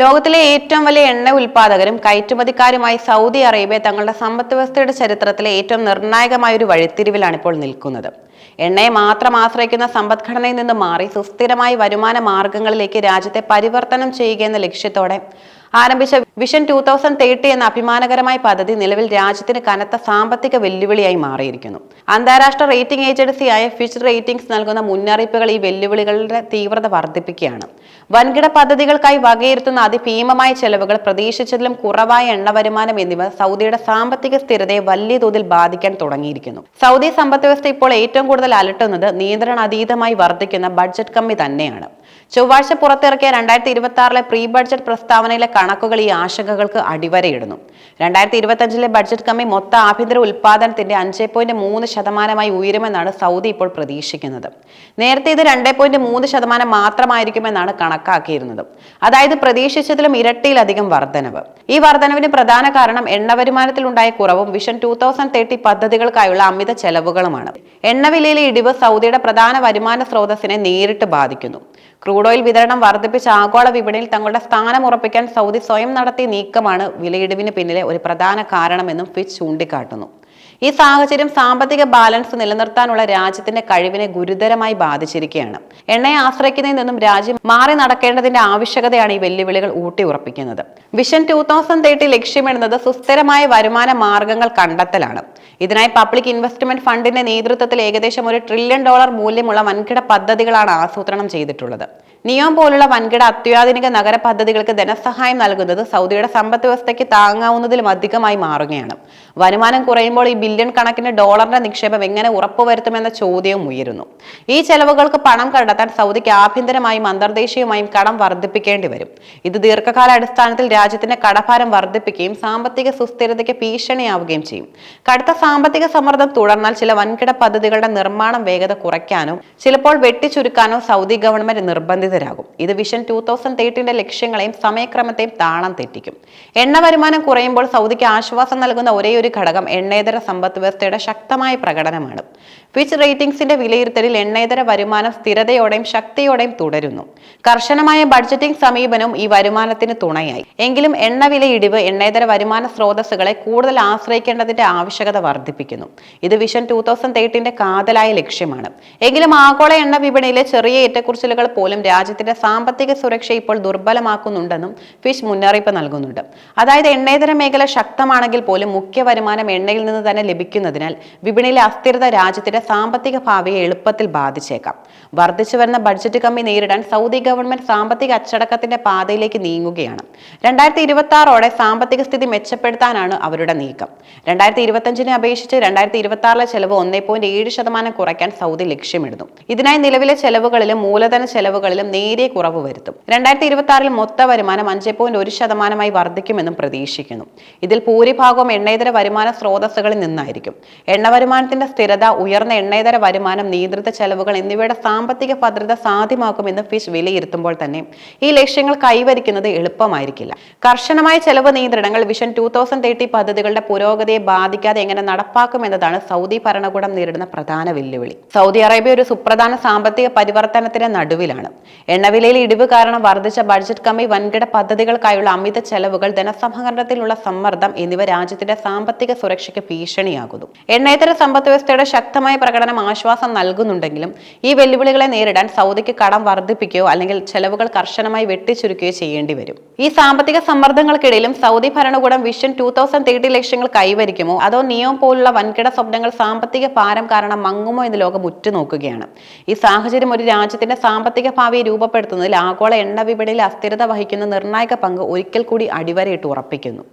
ലോകത്തിലെ ഏറ്റവും വലിയ എണ്ണ ഉൽപാദകരും കയറ്റുമതിക്കാരുമായി സൗദി അറേബ്യ തങ്ങളുടെ സമ്പദ് വ്യവസ്ഥയുടെ ചരിത്രത്തിലെ ഏറ്റവും നിർണായകമായ ഒരു വഴിത്തിരിവിലാണ് ഇപ്പോൾ നിൽക്കുന്നത്. എണ്ണയെ മാത്രം ആശ്രയിക്കുന്ന സമ്പദ്ഘടനയിൽ നിന്ന് മാറി സുസ്ഥിരമായി വരുമാന മാർഗങ്ങളിലേക്ക് രാജ്യത്തെ പരിവർത്തനം ചെയ്യുക എന്ന ലക്ഷ്യത്തോടെ ആരംഭിച്ച വിഷൻ ടൂ തൗസൻഡ് തേർട്ടി എന്ന അഭിമാനകരമായ പദ്ധതി നിലവിൽ രാജ്യത്തിന് കനത്ത സാമ്പത്തിക വെല്ലുവിളിയായി മാറിയിരിക്കുന്നു. അന്താരാഷ്ട്ര റേറ്റിംഗ് ഏജൻസിയായ ഫിച്ച് റേറ്റിംഗ്സ് നൽകുന്ന മുന്നറിയിപ്പുകൾ ഈ വെല്ലുവിളികളുടെ തീവ്രത വർദ്ധിപ്പിക്കുകയാണ്. വൻകിട പദ്ധതികൾക്കായി വകയിരുത്തുന്ന അതിഭീമമായ ചെലവുകൾ പ്രതീക്ഷിച്ചതിലും കുറവായ എണ്ണ വരുമാനം എന്നിവ സൗദിയുടെ സാമ്പത്തിക സ്ഥിരതയെ വലിയ തോതിൽ ബാധിക്കാൻ തുടങ്ങിയിരിക്കുന്നു. സൗദി സമ്പദ് വ്യവസ്ഥ ഇപ്പോൾ ഏറ്റവും കൂടുതൽ അലട്ടുന്നത് നിയന്ത്രണാതീതമായി വർദ്ധിക്കുന്ന ബഡ്ജറ്റ് കമ്മി തന്നെയാണ്. ചൊവ്വാഴ്ച പുറത്തിറക്കിയ രണ്ടായിരത്തി ഇരുപത്തി ആറിലെ പ്രീ ബഡ്ജറ്റ് പ്രസ്താവനയിലെ കണക്കുകൾ ഈ ആശങ്കകൾക്ക് അടിവരയിടുന്നു. രണ്ടായിരത്തി ഇരുപത്തഞ്ചിലെ ബഡ്ജറ്റ് കമ്മി മൊത്ത ആഭ്യന്തര ഉൽപ്പാദനത്തിന്റെ അഞ്ച് പോയിന്റ് മൂന്ന് ശതമാനമായി ഉയരുമെന്നാണ് സൗദി ഇപ്പോൾ പ്രതീക്ഷിക്കുന്നത്. നേരത്തെ ഇത് രണ്ട് പോയിന്റ് മൂന്ന് ശതമാനം മാത്രമായിരിക്കുമെന്നാണ് കണക്കാക്കിയിരുന്നത്. അതായത് പ്രതീക്ഷിച്ചതിലും ഇരട്ടിയിലധികം വർധനവ്. ഈ വർധനവിന് പ്രധാന കാരണം എണ്ണ വരുമാനത്തിലുണ്ടായ കുറവും വിഷൻ ടൂ തൗസൻഡ് തേർട്ടി പദ്ധതികൾക്കായുള്ള അമിത ചെലവുകളുമാണ്. എണ്ണവിലയിലെ ഇടിവ് സൗദിയുടെ പ്രധാന വരുമാന സ്രോതസ്സിനെ നേരിട്ട് ബാധിക്കുന്നു. ക്രൂഡ് ഓയിൽ വിതരണം വർദ്ധിപ്പിച്ച ആഗോള വിപണിയിൽ തങ്ങളുടെ സ്ഥാനം ഉറപ്പിക്കാൻ സൗദി സ്വയം നടത്തിയ നീക്കമാണ് വിലയിടിവിന് പിന്നിലെ ഒരു പ്രധാന കാരണമെന്നും ഫിച്ച് ചൂണ്ടിക്കാട്ടുന്നു. ഈ സാഹചര്യം സാമ്പത്തിക ബാലൻസ് നിലനിർത്താനുള്ള രാജ്യത്തിന്റെ കഴിവിനെ ഗുരുതരമായി ബാധിച്ചിരിക്കുകയാണ്. എണ്ണയെ ആശ്രയിക്കുന്നതിൽ നിന്നും രാജ്യം മാറി നടക്കേണ്ടതിന്റെ ആവശ്യകതയാണ് ഈ വെല്ലുവിളികൾ ഊട്ടിയുറപ്പിക്കുന്നത്. വിഷൻ ടൂ തൗസൻഡ് തേർട്ടി ലക്ഷ്യമിടുന്നത് സുസ്ഥിരമായ വരുമാന മാർഗങ്ങൾ കണ്ടെത്തലാണ്. ഇതിനായി പബ്ലിക് ഇൻവെസ്റ്റ്മെന്റ് ഫണ്ടിന്റെ നേതൃത്വത്തിൽ ഏകദേശം ഒരു ട്രില്യൺ ഡോളർ മൂല്യമുള്ള വൻകിട പദ്ധതികളാണ് ആസൂത്രണം ചെയ്തിട്ടുള്ളത്. നിയോം പോലുള്ള വൻകിട അത്യാധുനിക നഗര പദ്ധതികൾക്ക് ധനസഹായം നൽകുന്നത് സൗദിയുടെ സമ്പദ് വ്യവസ്ഥയ്ക്ക് താങ്ങാവുന്നതിലും അധികമായി മാറുകയാണ്. വരുമാനം കുറയുമ്പോൾ ഈ ബില്യൺ കണക്കിന് ഡോളറിന്റെ നിക്ഷേപം എങ്ങനെ ഉറപ്പുവരുത്തുമെന്ന ചോദ്യവും ഉയരുന്നു. ഈ ചെലവുകൾക്ക് പണം കണ്ടെത്താൻ സൗദിക്ക് ആഭ്യന്തരമായും അന്തർദേശീയമായും കടം വർദ്ധിപ്പിക്കേണ്ടി വരും. ഇത് ദീർഘകാല അടിസ്ഥാനത്തിൽ രാജ്യത്തിന്റെ കടഭാരം വർദ്ധിപ്പിക്കുകയും സാമ്പത്തിക സുസ്ഥിരതയ്ക്ക് ഭീഷണിയാവുകയും ചെയ്യും. കടുത്ത സാമ്പത്തിക സമ്മർദ്ദം തുടർന്നാൽ ചില വൻകിട പദ്ധതികളുടെ നിർമ്മാണം വേഗത കുറയ്ക്കാനോ ചിലപ്പോൾ വെട്ടിച്ചുരുക്കാനോ സൗദി ഗവൺമെന്റ് നിർബന്ധിതരാകും. ഇത് വിഷൻ ടൂ തൗസൻഡ് തേർട്ടീന്റെ ലക്ഷ്യങ്ങളെയും സമയക്രമത്തെയും താളം തെറ്റിക്കും. എണ്ണ വരുമാനം കുറയുമ്പോൾ സൗദിക്ക് ആശ്വാസം നൽകുന്ന ഒരേ ഒരു ഘടകം എണ്ണേതര സമ്പദ് വ്യവസ്ഥയുടെ ശക്തമായ പ്രകടനമാണ്. ഫിച്ച് റേറ്റിംഗ്സിന്റെ വിലയിരുത്തലിൽ എണ്ണേതര വരുമാനം സ്ഥിരതയോടെയും ശക്തിയോടെയും തുടരുന്നു. കർശനമായ ബഡ്ജറ്റിംഗ് സമീപനവും ഈ വരുമാനത്തിന് തുണയായി. എങ്കിലും എണ്ണവില ഇടിവ് എണ്ണേതര വരുമാന സ്രോതസ്സുകളെ കൂടുതൽ ആശ്രയിക്കേണ്ടതിന്റെ ആവശ്യകത വർദ്ധിപ്പിക്കുന്നു. ഇത് വിഷൻ ടൂ തൗസൻഡ് തേർട്ടീന്റെ കാതലായ ലക്ഷ്യമാണ്. എങ്കിലും ആഗോള എണ്ണ വിപണിയിലെ ചെറിയ ഏറ്റക്കുറിച്ചിലുകൾ പോലും രാജ്യത്തിന്റെ സാമ്പത്തിക സുരക്ഷ ഇപ്പോൾ ദുർബലമാക്കുന്നുണ്ടെന്നും ഫിഷ് മുന്നറിയിപ്പ് നൽകുന്നുണ്ട്. അതായത് എണ്ണേതര മേഖല ശക്തമാണെങ്കിൽ പോലും മുഖ്യ വരുമാനം എണ്ണയിൽ നിന്ന് തന്നെ ലഭിക്കുന്നതിനാൽ വിപണിയിലെ അസ്ഥിരത രാജ്യത്തിന്റെ സാമ്പത്തിക ഭാവിയെ എളുപ്പത്തിൽ ബാധിച്ചേക്കാം. വർദ്ധിച്ചു വരുന്ന ബഡ്ജറ്റ് കമ്മി നേരിടാൻ സൗദി ഗവൺമെന്റ് സാമ്പത്തിക അച്ചടക്കത്തിന്റെ പാതയിലേക്ക് നീങ്ങുകയാണ്. രണ്ടായിരത്തി ഇരുപത്തി ആറോടെ സാമ്പത്തിക സ്ഥിതി മെച്ചപ്പെടുത്താനാണ് അവരുടെ നീക്കം. രണ്ടായിരത്തി ഇരുപത്തഞ്ചിനെ അപേക്ഷിച്ച് രണ്ടായിരത്തി ഇരുപത്തി ആറിലെ ചെലവ് ഒന്നേ പോയിന്റ് ഏഴ് ശതമാനം കുറയ്ക്കാൻ സൗദി ലക്ഷ്യമിടുന്നു. ഇതിനായി നിലവിലെ ചെലവുകളിലും മൂലധന ചെലവുകളിലും നേരിയ കുറവ് വരുത്തും. രണ്ടായിരത്തി ഇരുപത്തി ആറിൽ മൊത്ത വരുമാനം അഞ്ച് പോയിന്റ് ഒരു ശതമാനമായി വർദ്ധിക്കുമെന്നും പ്രതീക്ഷിക്കുന്നു. ഇതിൽ ഭൂരിഭാഗവും എണ്ണേതര വരുമാന സ്രോതസ്സുകളിൽ നിന്നായിരിക്കും. എണ്ണ വരുമാനത്തിന്റെ സ്ഥിരത ഉയർന്ന എണ്ണേതര വരുമാനം നിയന്ത്രിത ചെലവുകൾ എന്നിവയുടെ സാമ്പത്തിക ഭദ്രത സാധ്യമാക്കുമെന്ന് ഫിഷ് വിലയിരുത്തുമ്പോൾ തന്നെ ഈ ലക്ഷ്യങ്ങൾ കൈവരിക്കുന്നത് എളുപ്പമായിരിക്കില്ല. കർശനമായ ചെലവ് നിയന്ത്രണങ്ങൾ വിഷൻ ടൂ തൗസൻഡ് തേർട്ടി പദ്ധതികളുടെ പുരോഗതിയെ ബാധിക്കാതെ എങ്ങനെ നടപ്പാക്കുമെന്നതാണ് സൗദി ഭരണകൂടം നേരിടുന്ന പ്രധാന വെല്ലുവിളി. സൗദി അറേബ്യ ഒരു സുപ്രധാന സാമ്പത്തിക പരിവർത്തനത്തിന്റെ നടുവിലാണ്. എണ്ണവിലയിൽ ഇടിവ് കാരണം വർദ്ധിച്ച ബഡ്ജറ്റ് കമ്മി വൻകിട പദ്ധതികൾക്കായുള്ള അമിത ചെലവുകൾ ധനസമാഹരണത്തിലുള്ള സമ്മർദ്ദം എന്നിവ രാജ്യത്തിന്റെ സാമ്പത്തിക സുരക്ഷയ്ക്ക് ഭീഷണിയാകുന്നു. എണ്ണേതര സമ്പദ് വ്യവസ്ഥയുടെ ശക്തമായ പ്രകടനം ആശ്വാസം നൽകുന്നുണ്ടെങ്കിലും ഈ വെല്ലുവിളികളെ നേരിടാൻ സൗദിക്ക് കടം വർദ്ധിപ്പിക്കുകയോ അല്ലെങ്കിൽ ചെലവുകൾ കർശനമായി വെട്ടിച്ചുരുക്കുകയോ ചെയ്യേണ്ടി വരും. ഈ സാമ്പത്തിക സമ്മർദ്ദങ്ങൾക്കിടയിലും സൗദി ഭരണകൂടം വിഷൻ ടൂ തൗസൻഡ് തേർട്ടി ലക്ഷ്യങ്ങൾ കൈവരിക്കുമോ? അതോ നിയോം പോലുള്ള വൻകിട സ്വപ്നങ്ങൾ സാമ്പത്തിക ഭാരം കാരണം മങ്ങുമോ എന്ന് ലോകം ഉറ്റുനോക്കുകയാണ്. ഈ സാഹചര്യം ഒരു രാജ്യത്തിന്റെ സാമ്പത്തിക ഭാവിയെ രൂപപ്പെടുത്തുന്നതിൽ ആഗോള എണ്ണ വിപണിയിൽ അസ്ഥിരത വഹിക്കുന്ന നിർണായക പങ്ക് ഒരിക്കൽ കൂടി അടിവരയിട്ട് ഉറപ്പിക്കുന്നു.